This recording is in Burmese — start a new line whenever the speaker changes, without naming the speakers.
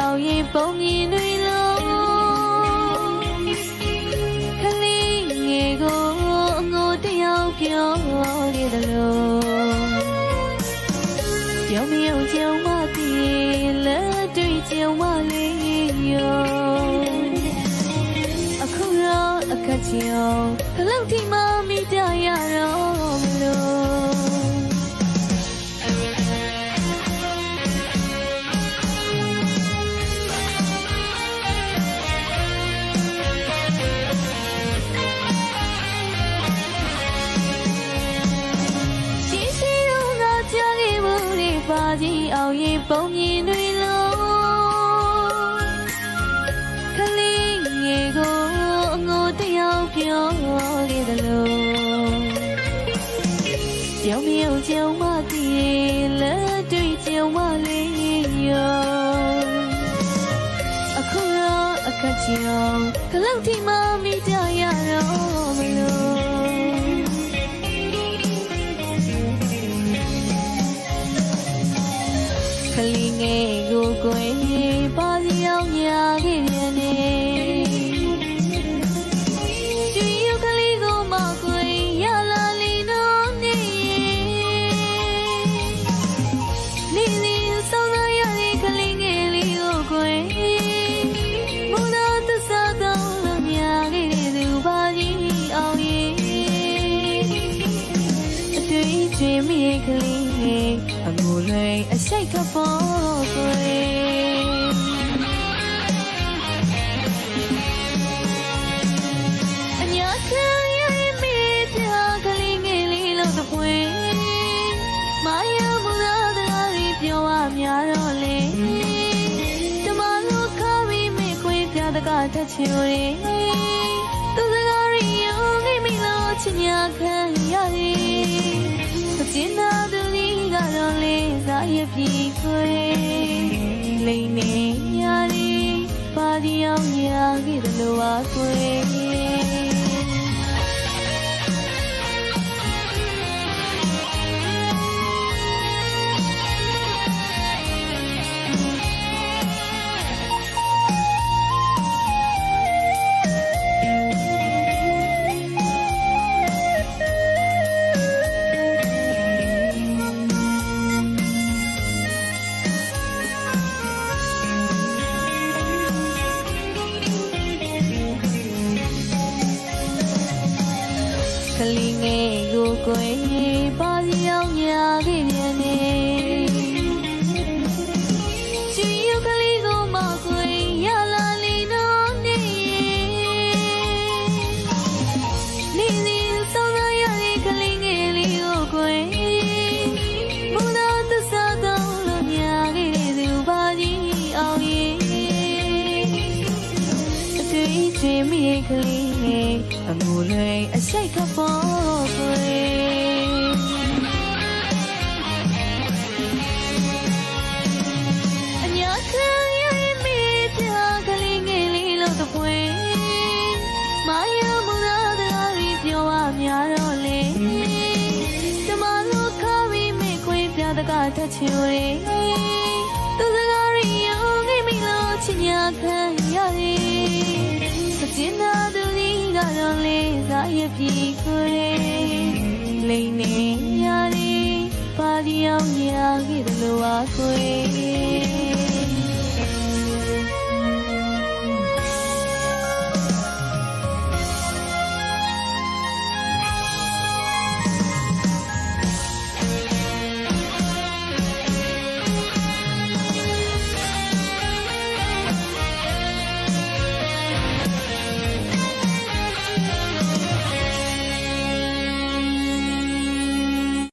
အောင်ရေပုံမြင်တွေလုံးခလေးငယ်ကိုအငိုတယောက်ပြောခဲ့တယ်လို့ပြောင်းမြောင်ကြောင်မပြေလက်တွေ့ကြောင်မလေးရောအခုတော့အခက်ကြောင်ဘလောက်ထိမှမိတရရောမလို့ ကြောင်မြောင်ကြောင်မတည်လက်တွေ့ကြောင်မလေးယောအခုတော့အခက်ကြောင်ခလောက်ထိမမိကြရတော့ အရှိတ်ကပေါ်ကွယ်အညာခံရမိတဲ့ကလေးငယ်လေးလို့တပွေမာယာမူရာတကားလေးပြောရများတော့လေတမလို့ခါပြီးမိခွေးပြတကားတချူရီသူစကားရီယုံနေမိလို့ချင်ညာခံရ ရပြီခွေလိမ့်နေရသည်ပါဒီအောင်ညာခဲ့တယ်လို့ပါခွေက ကိုကိုယ်ပါဒီအောင်ညာခဲ့ပြန်နေချီယကလေးကိုမကိုယ်ရလာလီတော့နေလေးလေးဆောင်ရရတဲ့ကလေးငယ်လေးကိုကိုယ်မနာသစားတော့လို့ညာခဲ့တဲ့သူပါကြီးအောင်ရဲ့အတွေ့အကြုံမိကလေးအငိုလွင်အရှိတ်က ကားတချူရီသူစကားရီယုံနေမိလို့ချင်ညာခံရတယ်ကျင်းသာသူကြီးကတော့လေးစားရပြီကိုယ်လိမ့်နေရသည်ပါဒီအောင်ညာခဲ့တယ်လို့ပါကိုယ်